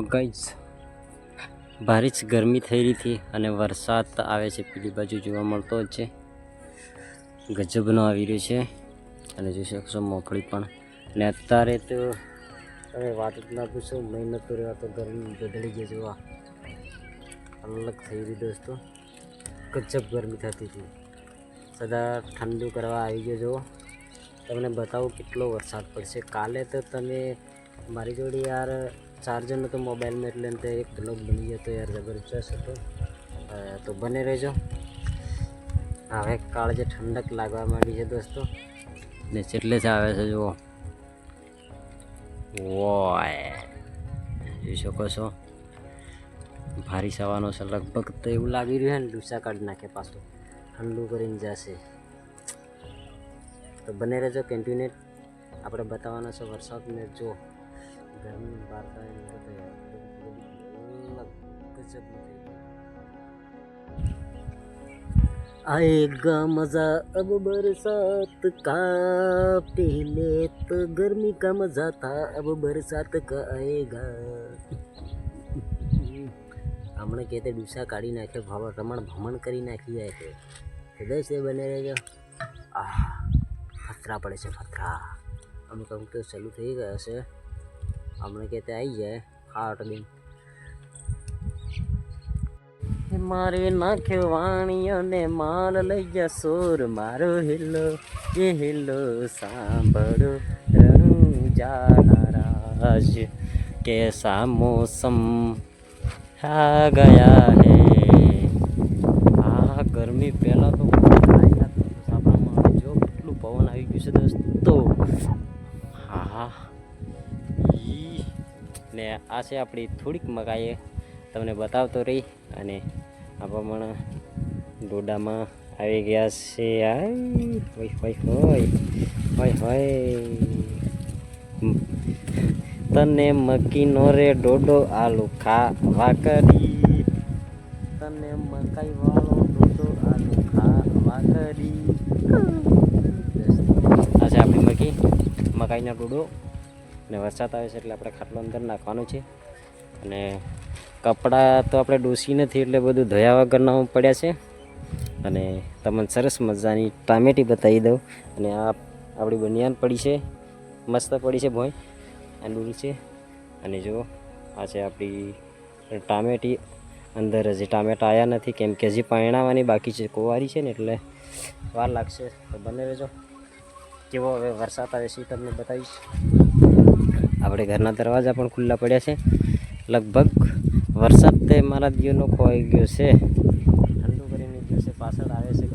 Guys ભારે જ ગરમી થઈ રહી હતી અને વરસાદ આવે છે પેલી બાજુ જોવા મળતો જ છે. ગજબનો આવી રહ્યો છે. અને જોઈ શકશો મોફળી પણ. અને અત્યારે તો તમે વાત જ ના પૂછો મહિનો તો રહેવા તો ગરમી બદલી ગઈ જોવા અલગ થઈ રહી દોસ્તો. ગજબ ગરમી થતી હતી. સદા ઠંડુ કરવા આવી ગયો જુઓ તમને બતાવું કેટલો વરસાદ પડશે. કાલે તો તમે મારી જોડે યાર ચાર્જર નહોતો મોબાઈલમાં એટલે ને તે એક બ્લોગ બની ગયો તો યાર જબરજસ્ત હતો. તો બને રહેજો. હવે કાળ જે ઠંડક લાગવા માંડી છે દોસ્તો. ને જેટલે જ આવે છે જુઓ. વોય, જોઈ શકો છો. ભારી સવાનો છે, લગભગ તો એવું લાગી રહ્યું છે ને, ડૂસા કાઢી નાખે પાછું. ઠંડુ કરીને જશે. તો બને રહેજો કન્ટિન્યુટ આપણે બતાવવાનો છે વરસાદને જો ગરમી બહાર કાઢીને તો યાર અલગ ગજબનું થઈ ગયું. आएगा मजा अब बरसात का पहले तो गर्मी का मजा था अब बरसात का आएगा હમણાં કે તે ડૂસા કાઢી નાખ્યો ભાવ રમણ ભમણ કરી નાખી જાય છે હૃદય છે બને રહેજો આહ ફતરા પડે છે ફતરા અમુક અમુક તો ચાલુ થઈ ગયા છે હમણાં કે તે આવી જાય હાટ દિન મારે નાખ્યો વાણીઓ ને માલ લઈ ગયા સોર મારો હિલ્લો એ હિલ્લો સાંભળો રણું જાનારાજ કેસા મોસમ આ ગયા હે આ ગરમી પહેલાં તો ને આ છે આપણી થોડીક મકાઈ તમને બતાવતો રહી અને આ પ્રમાણે ડોડામાં આવી ગયા છે. આ હોય હોય હોય હોય હોય. તને મકીનો રે ડોડો આલુ ખા કરી. તને મકાઈ વાળો ડોડો આલુ ખા વાકરી આ આપણી મકી, મકાઈના ડોડો. ને વરસાદ આવે છે એટલે આપણે ખાટલો અંદર નાખવાનું છે. અને કપડાં તો આપણે ડોસી નથી એટલે બધું ધોયા વગરના પડ્યા છે. અને તમને સરસ મજાની ટામેટી બતાવી દઉં. અને આ આપણી બનિયાન પડી છે. મસ્ત પડી છે ભોંય. આંડુલ છે. અને જો, આ છે આપણી ટામેટી. અંદર હજી ટામેટા આવ્યા નથી, કેમ કે હજી પાયણાવાની બાકી છે, કોવારી છે ને એટલે વાર લાગશે. તો બને રહેજો. કેવો હવે વરસાદ આવે છે તમને બતાવીશ. આપણે ઘરના દરવાજા પણ ખુલ્લા પડ્યા છે. લગભગ વરસાદ તે મારા દીવનો ખોવાઈ ગયો છે. ઠંડુ કરીને ગયો છે પાછળ આવે છે.